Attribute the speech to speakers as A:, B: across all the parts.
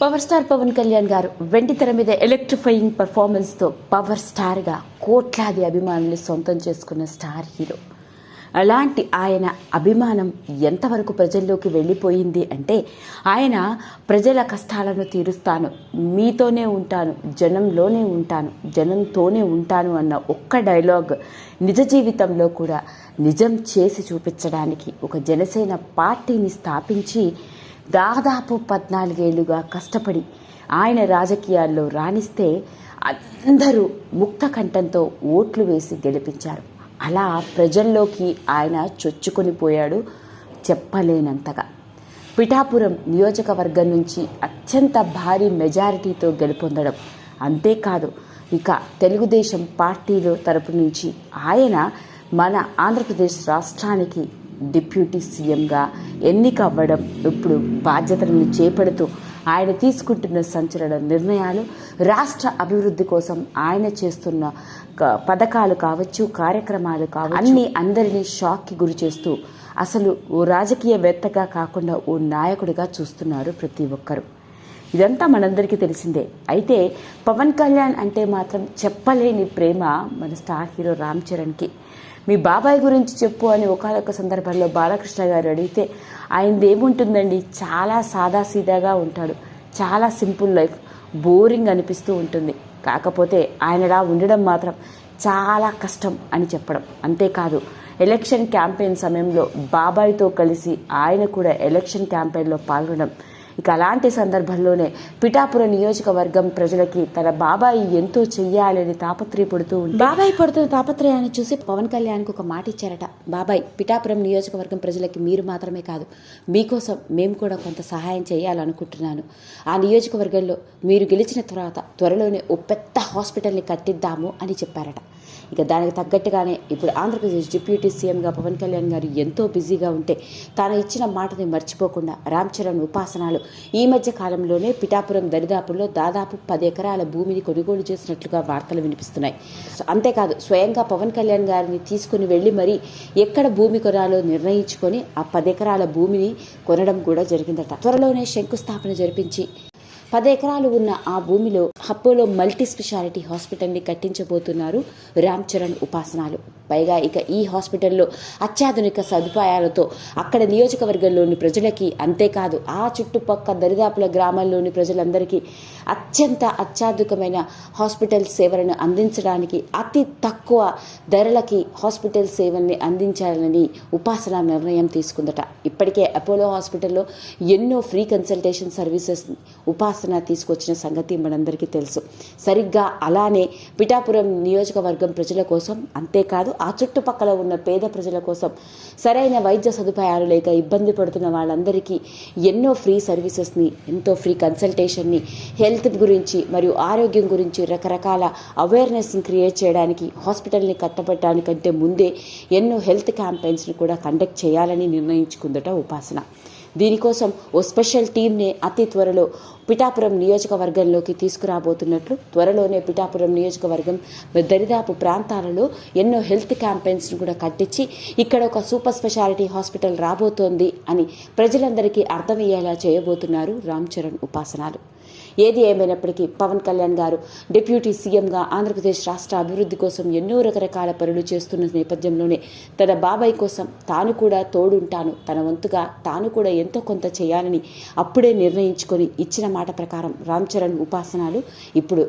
A: Power star Pawan Kalyan గారు వెండి తెర మీద ఎలక్ట్రిఫైయింగ్ పర్ఫార్మెన్స్తో పవర్ స్టార్గా కోట్లాది అభిమానులు సొంతం చేసుకున్న స్టార్ హీరో. అలాంటి ఆయన అభిమానం ఎంతవరకు ప్రజల్లోకి వెళ్ళిపోయింది అంటే ఆయన ప్రజల కష్టాలను తీరుస్తాను మీతోనే ఉంటాను జనంలోనే ఉంటాను జనంతోనే ఉంటాను అన్న ఒక్క డైలాగ్ నిజ జీవితంలో కూడా నిజం చేసి చూపించడానికి ఒక జనసేన పార్టీని స్థాపించి దాదాపు పద్నాలుగేళ్ళుగా కష్టపడి ఆయన రాజకీయాల్లో రాణిస్తే అందరూ ముక్త కంఠంతో ఓట్లు వేసి గెలిపించారు. అలా ప్రజల్లోకి ఆయన చొచ్చుకొని పోయాడు చెప్పలేనంతగా. పిఠాపురం నియోజకవర్గం నుంచి అత్యంత భారీ మెజారిటీతో గెలుపొందడం అంతేకాదు ఇక తెలుగుదేశం పార్టీలో తరపు నుంచి ఆయన మన ఆంధ్రప్రదేశ్ రాష్ట్రానికి డిప్యూటీ సీఎంగా ఎన్నిక అవ్వడం ఇప్పుడు బాధ్యతలను చేపడుతూ ఆయన తీసుకుంటున్న సంచలన నిర్ణయాలు రాష్ట్ర అభివృద్ధి కోసం ఆయన చేస్తున్న పథకాలు కావచ్చు కార్యక్రమాలు కావచ్చు అన్ని అందరినీ షాక్కి గురి చేస్తూ అసలు ఓ రాజకీయవేత్తగా కాకుండా ఓ నాయకుడిగా చూస్తున్నారు ప్రతి ఒక్కరూ. ఇదంతా మనందరికీ తెలిసిందే. అయితే పవన్ కళ్యాణ్ అంటే మాత్రం చెప్పలేని ప్రేమ మన స్టార్ హీరో రామ్ చరణ్కి. మీ బాబాయ్ గురించి చెప్పు అని ఒకనొక సందర్భంలో బాలకృష్ణ గారు అడిగితే ఆయనది ఏముంటుందండి? చాలా సాదాసీదాగా ఉంటాడు. చాలా సింపుల్ లైఫ్. బోరింగ్ అనిపిస్తూ ఉంటుంది. కాకపోతే ఆయనలా ఉండడం మాత్రం చాలా కష్టం అని చెప్పడం. అంతేకాదు ఎలక్షన్ క్యాంపెయిన్ సమయంలో బాబాయ్తో కలిసి ఆయన కూడా ఎలక్షన్ క్యాంపెయిన్లో పాల్గొనడం ఇక అలాంటి సందర్భంలోనే పిఠాపురం నియోజకవర్గం ప్రజలకి తన బాబాయి ఎంతో చెయ్యాలని తాపత్రయపడుతూ ఉంటే బాబాయ్ పడుతున్న తాపత్రయాన్ని చూసి పవన్ కళ్యాణ్కి ఒక మాట ఇచ్చారట. బాబాయ్ పిఠాపురం నియోజకవర్గం ప్రజలకి మీరు మాత్రమే కాదు మీకోసం మేము కూడా కొంత సహాయం చేయాలనుకుంటున్నాను. ఆ నియోజకవర్గంలో మీరు గెలిచిన తర్వాత త్వరలోనే ఓ పెద్ద హాస్పిటల్ని కట్టిద్దాము అని చెప్పారట. ఇక దానికి తగ్గట్టుగానే ఇప్పుడు ఆంధ్రప్రదేశ్ డిప్యూటీ సీఎంగా పవన్ కళ్యాణ్ గారు ఎంతో బిజీగా ఉంటే తాను ఇచ్చిన మాటని మర్చిపోకుండా రామ్ చరణ్ ఉపాసనాలు ఈ మధ్య కాలంలోనే పిఠాపురం దరిదాపుల్లో దాదాపు పది ఎకరాల భూమిని కొనుగోలు చేసినట్లుగా వార్తలు వినిపిస్తున్నాయి. అంతేకాదు స్వయంగా పవన్ కళ్యాణ్ గారిని తీసుకుని వెళ్ళి మరీ ఎక్కడ భూమి కొనాలో నిర్ణయించుకొని ఆ పది ఎకరాల భూమిని కొనడం కూడా జరిగిందట. త్వరలోనే శంకుస్థాపన జరిపించి పది ఎకరాలు ఉన్న ఆ భూమిలో అపోలో మల్టీ స్పెషాలిటీ హాస్పిటల్ని కట్టించబోతున్నారు రామ్ చరణ్ ఉపాసనాలు. పైగా ఇక ఈ హాస్పిటల్లో అత్యాధునిక సదుపాయాలతో అక్కడ నియోజకవర్గంలోని ప్రజలకి అంతేకాదు ఆ చుట్టుపక్క దరిదాపుల గ్రామాల్లోని ప్రజలందరికీ అత్యంత అత్యాధునికమైన హాస్పిటల్ సేవలను అందించడానికి అతి తక్కువ ధరలకి హాస్పిటల్ సేవల్ని అందించాలని ఉపాసన నిర్ణయం తీసుకుందట. ఇప్పటికే అపోలో హాస్పిటల్లో ఎన్నో ఫ్రీ కన్సల్టేషన్ సర్వీసెస్ ఉపాసన తీసుకొచ్చిన సంగతి మనందరికీ తెలుసు. సరిగ్గా అలానే పిఠాపురం నియోజకవర్గం ప్రజల కోసం అంతేకాదు ఆ చుట్టుపక్కల ఉన్న పేద ప్రజల కోసం సరైన వైద్య సదుపాయాలు లేక ఇబ్బంది పడుతున్న వాళ్ళందరికీ ఎన్నో ఫ్రీ సర్వీసెస్ని ఎంతో ఫ్రీ కన్సల్టేషన్ని హెల్త్ గురించి మరియు ఆరోగ్యం గురించి రకరకాల అవేర్నెస్ని క్రియేట్ చేయడానికి హాస్పిటల్ని కట్టబెట్టడానికంటే ముందే ఎన్నో హెల్త్ క్యాంపెయిన్స్ని కూడా కండక్ట్ చేయాలని నిర్ణయించుకుందట ఉపాసన. దీనికోసం ఓ స్పెషల్ టీంని అతి త్వరలో పిఠాపురం నియోజకవర్గంలోకి తీసుకురాబోతున్నట్లు త్వరలోనే పిఠాపురం నియోజకవర్గం దరిదాపు ప్రాంతాలలో ఎన్నో హెల్త్ క్యాంపెయిన్స్ను కూడా కట్టించి ఇక్కడ ఒక సూపర్ స్పెషాలిటీ హాస్పిటల్ రాబోతోంది అని ప్రజలందరికీ అర్థమయ్యేలా చేయబోతున్నారు రామ్ చరణ్ ఉపాసనాలు. ఏది ఏమైనప్పటికీ పవన్ కళ్యాణ్ గారు డిప్యూటీ సీఎంగా ఆంధ్రప్రదేశ్ రాష్ట్ర అభివృద్ధి కోసం ఎన్నో రకరకాల పనులు చేస్తున్న నేపథ్యంలోనే తన బాబాయ్ కోసం తాను కూడా తోడుంటాను. తన వంతుగా తాను కూడా ఎంతో కొంత చేయాలని అప్పుడే నిర్ణయించుకొని ఇచ్చిన మాట ప్రకారం రామ్ చరణ్ ఉపాసనాలు ఇప్పుడు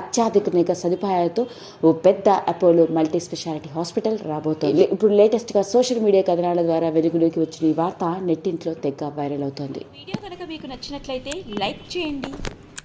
A: అత్యాధునిక సదుపాయాలతో ఓ పెద్ద అపోలో మల్టీ స్పెషాలిటీ హాస్పిటల్ రాబోతోంది. ఇప్పుడు లేటెస్ట్గా సోషల్ మీడియా కథనాల ద్వారా వెలుగులోకి వచ్చిన ఈ వార్త నెట్టింట్లో తెగ వైరల్ అవుతోంది.
B: వీడియో కనుక మీకు నచ్చినట్లయితే లైక్ చేయండి.